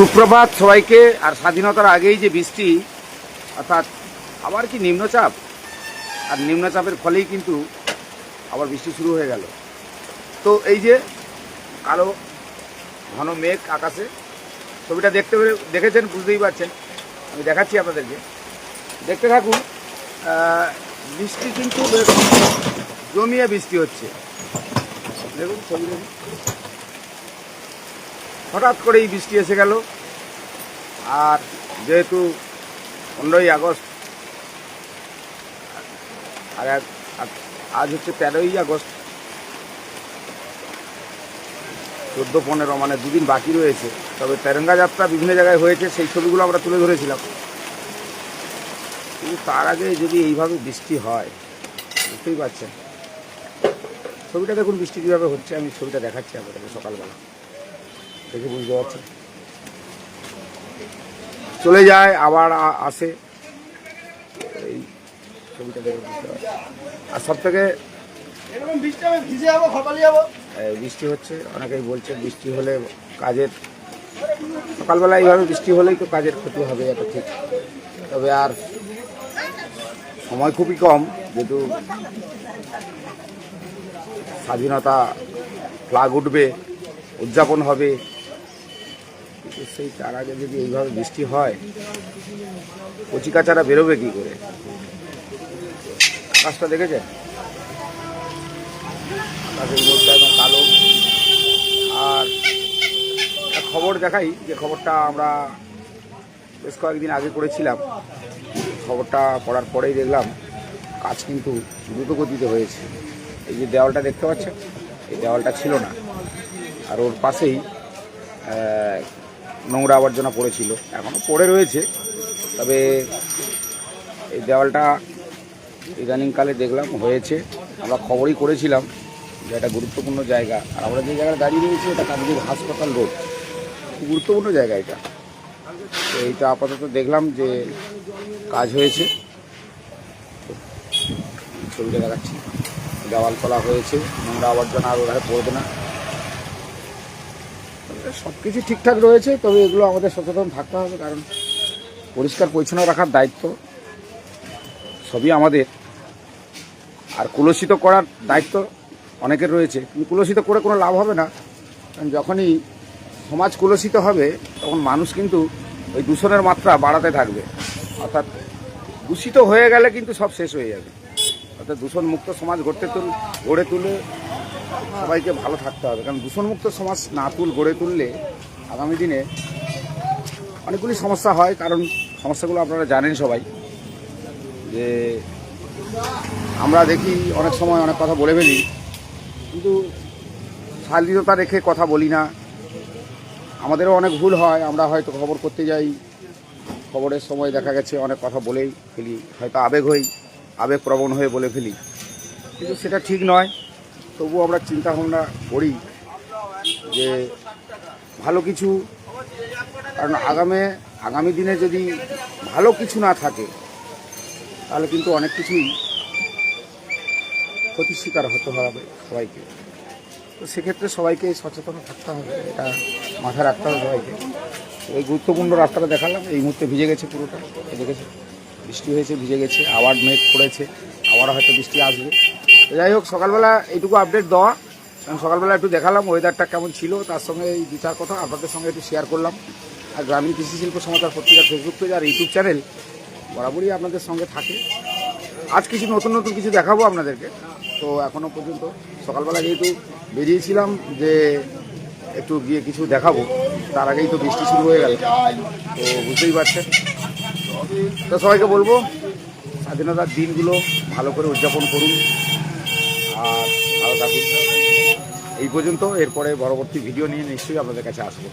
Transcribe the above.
সুপ্রভাত সবাইকে, আর স্বাধীনতার আগেই যে বৃষ্টি, অর্থাৎ আবার কি নিম্নচাপ? আর নিম্নচাপের ফলেই কিন্তু আবার বৃষ্টি শুরু হয়ে গেল। তো এই যে কালো ঘন মেঘ আকাশে, ছবিটা দেখতে দেখেছেন, বুঝতেই পারছেন। আমি দেখাচ্ছি আপনাদেরকে। দেখতে থাকুন বৃষ্টি কিন্তু জমিয়ে বৃষ্টি হচ্ছে। দেখুন, ছবি দেখুন। হঠাৎ করেই বৃষ্টি এসে গেল। আর যেহেতু পনেরোই আগস্ট, আর আজ হচ্ছে তেরোই আগস্ট, চোদ্দ, পনেরো মানে দুদিন বাকি রয়েছে, তবে তেরঙ্গা যাত্রা বিভিন্ন জায়গায় হয়েছে, সেই ছবিগুলো আমরা তুলে ধরেছিলাম। কিন্তু তার আগে যদি এইভাবে বৃষ্টি হয়, বুঝতেই পারছেন। ছবিটা দেখুন বৃষ্টি কীভাবে হচ্ছে, আমি ছবিটা দেখাচ্ছি আপনাদেরকে সকালবেলা। দেখে বুঝতে পারছেন চলে যায় আবার আসে। এই ছবিটা দেখে বুঝতে পারছি? আর সব থেকে বৃষ্টি হচ্ছে অনেকেই বলছে বৃষ্টি হলে কাজের সকালবেলা এইভাবে বৃষ্টি হলেই তো কাজের ক্ষতি হবে এটা ঠিক। তবে আর সময় খুবই কম যেহেতু স্বাধীনতা ফ্লাগ উঠবে উদযাপন হবে। কিন্তু সেই তার আগে যদি এইভাবে বৃষ্টি হয়, কচিকাচারা বেরোবে কি করে? আকাশটা দেখেছে? আকাশের মোড়টা একদম কালো। আর খবর দেখাই, যে খবরটা আমরা বেশ কয়েকদিন আগে করেছিলাম। খবরটা পড়ার পরেই দেখলাম, কাজ কিন্তু দ্রুত গতিতে হয়েছে। এই যে দেওয়ালটা দেখতে পাচ্ছেন? এই দেওয়ালটা ছিল না। আর ওর পাশেই নোংরা আবর্জনা পড়েছিল। এখনও পড়ে রয়েছে। তবে এই দেওয়ালটা ইদানিংকালে দেখলাম হয়েছে। আমরা খবরই করেছিলাম যে একটা গুরুত্বপূর্ণ জায়গা। আর আমরা যে জায়গায় দাঁড়িয়ে রয়েছি এটা কান্দির হাসপাতাল রোড। খুব গুরুত্বপূর্ণ জায়গা এটা। তো এইটা আপাতত দেখলাম যে কাজ হয়েছে। ছবিটা দেখাচ্ছি। দেওয়াল তোলা হয়েছে। নোংরা আবর্জনা আর ওরা পড়বে না। সব কিছু ঠিকঠাক রয়েছে, তবে এগুলো আমাদের সচেতন থাকতে হবে, কারণ পরিষ্কার পরিচ্ছন্ন রাখার দায়িত্ব সবই আমাদের। আর কুলসিত করার দায়িত্ব অনেকের রয়েছে, কিন্তু কুলসিত করে কোনো লাভ হবে না, কারণ যখনই সমাজ কুলসিত হবে, তখন মানুষ কিন্তু ওই দূষণের মাত্রা বাড়াতে থাকবে। অর্থাৎ দূষিত হয়ে গেলে কিন্তু সব শেষ হয়ে যাবে। অর্থাৎ দূষণমুক্ত সমাজ গড়তে তুল, গড়ে তুলে সবাইকে ভালো থাকতে হবে। কারণ দূষণমুক্ত সমাজ না তুল, গড়ে তুললে আগামী দিনে অনেকগুলি সমস্যা হয়। কারণ সমস্যাগুলো আপনারা জানেন সবাই। যে আমরা দেখি অনেক সময় অনেক কথা বলে ফেলি, কিন্তু শালীনতা রেখে কথা বলি না। আমাদেরও অনেক ভুল হয়। আমরা হয়তো খবর করতে যাই, খবরের সময় দেখা গেছে অনেক কথা বলেই ফেলি। হয়তো আবেগ হই, আবেগপ্রবণ হয়ে বলে ফেলি। কিন্তু সেটা ঠিক নয়। তবু আমরা চিন্তা ভাবনা করি যে ভালো কিছু, কারণ আগামে, আগামী দিনে যদি ভালো কিছু না থাকে, তাহলে কিন্তু অনেক কিছুই ক্ষতির শিকার হতে হবে সবাইকে। তো সেক্ষেত্রে সবাইকে সচেতন থাকতে হবে, এটা মাথায় রাখতে হবে সবাইকে। এই গুরুত্বপূর্ণ রাস্তাটা দেখালাম, এই মুহূর্তে ভিজে গেছে পুরোটা এই দেখেছে বৃষ্টি হয়েছে, ভিজে গেছে, আবার মেঘ পড়েছে আবার হয়তো বৃষ্টি আসবে। যাই হোক, সকালবেলা এইটুকু আপডেট দেওয়া। সকালবেলা একটু দেখালাম ওয়েদারটা কেমন ছিল, তার সঙ্গে এই দু চার কথা আপনাদের সঙ্গে একটু শেয়ার করলাম। আর গ্রামীণ কৃষি শিল্প সমাচার পত্রিকার ফেসবুক পেজ আর ইউটিউব চ্যানেল বরাবরই আপনাদের সঙ্গে থাকে। আজ কিছু নতুন নতুন কিছু দেখাবো আপনাদেরকে। তো এখনও পর্যন্ত সকালবেলা যেহেতু বেরিয়েছিলাম যে একটু গিয়ে কিছু দেখাবো, তার আগেই তো বৃষ্টি শুরু হয়ে গেল। তো বুঝতেই পারছেন। তো সবাইকে বলব, স্বাধীনতার দিনগুলো ভালো করে উদযাপন করুন আর ভালো থাকুন পর্যন্ত এরপরে পরবর্তী ভিডিও নিয়ে নিশ্চয়ই আপনাদের কাছে আসব।